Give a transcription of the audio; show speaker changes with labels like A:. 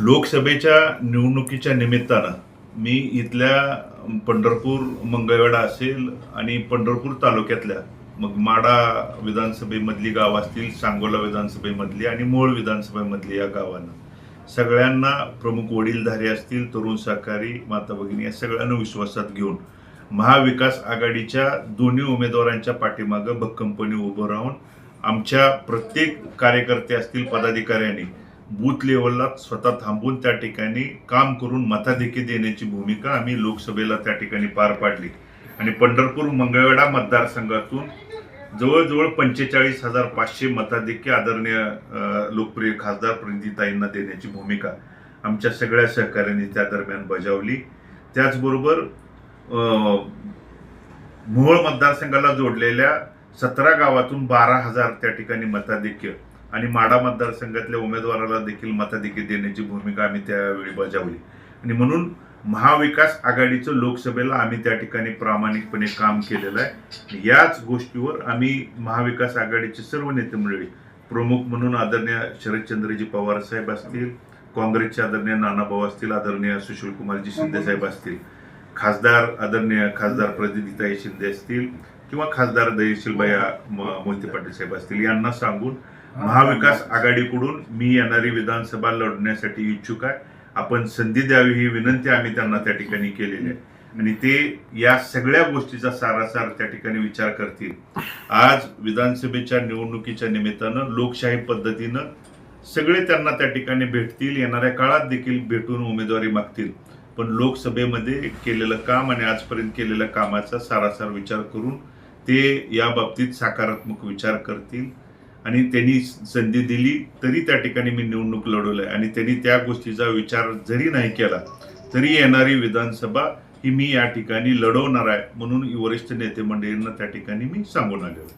A: लोकसभेच्या निवडणुकीच्या निमित्तानं मी इथल्या पंढरपूर मंगळवेढा असेल आणि पंढरपूर तालुक्यातल्या मग माडा विधानसभेमधली गाव असतील सांगोला विधानसभेमधली आणि मूळ विधानसभेमधली या गावांना. सगळ्यांना प्रमुख वडीलधारी असतील तरुण सहकारी माता भगिनी या सगळ्यांना विश्वासात घेऊन महाविकास आघाडीच्या दोन्ही उमेदवारांच्या पाठीमागं भक्कमपणे उभं राहून आमच्या प्रत्येक कार्यकर्ते असतील पदाधिकाऱ्यांनी बूथ लेवलला स्वतः थांबून त्या ठिकाणी काम करून मताधिकी देण्याची भूमिका आम्ही लोकसभेला त्या ठिकाणी पार पाडली. आणि पंढरपूर मंगळवेढा मतदारसंघातून जवळजवळ पंचेचाळीस हजार पाचशे मताधिक्य आदरणीय लोकप्रिय खासदार प्रणितीताईंना देण्याची भूमिका आमच्या सगळ्या सहकाऱ्यांनी त्या दरम्यान बजावली. त्याचबरोबर अ, मोहोळ मतदारसंघाला जोडलेल्या सतरा गावातून बारा हजार त्या ठिकाणी मताधिक्य आणि माडा मतदारसंघातल्या उमेदवाराला देखील मताधिक्य देण्याची भूमिका आम्ही त्यावेळी बजावली. आणि म्हणून महाविकास आघाडीचं लोकसभेला आम्ही त्या ठिकाणी प्रामाणिकपणे काम केलेलं आहे. याच गोष्टीवर आम्ही महाविकास आघाडीचे सर्व नेते मंडळी प्रमुख म्हणून आदरणीय शरदचंद्रजी पवार साहेब असतील काँग्रेसचे आदरणीय नानाभाऊ असतील आदरणीय सुशीलकुमारजी शिंदे साहेब असतील खासदार आदरणीय खासदार प्रदितीताई शिंदे असतील किंवा खासदार दयशीलबाया मोहिते पाटील साहेब असतील यांना सांगून महाविकास आघाडीकडून मी येणारी विधानसभा लढण्यासाठी इच्छुक आहे. आपण संधी द्यावी ही विनंती आम्ही त्यांना त्या ठिकाणी केलेली आहे. आणि ते या सगळ्या गोष्टीचा सारासार त्या ठिकाणी विचार करतील. आज विधानसभेच्या निवडणुकीच्या निमित्तानं लोकशाही पद्धतीनं सगळे त्यांना त्या ठिकाणी भेटतील. येणाऱ्या काळात देखील भेटून उमेदवारी मागतील. पण लोकसभेमध्ये केलेलं काम आणि आजपर्यंत केलेल्या कामाचा सारासार विचार करून ते या बाबतीत सकारात्मक विचार करतील आणि त्यांनी संधी दिली तरी त्या ठिकाणी मी निवडणूक लढवलंय आणि त्यांनी त्या गोष्टीचा विचार जरी नाही केला तरी येणारी विधानसभा ही मी या ठिकाणी लढवणार आहे म्हणून वरिष्ठ नेते मंडळींना त्या ठिकाणी मी सांगून आलेलो आहे.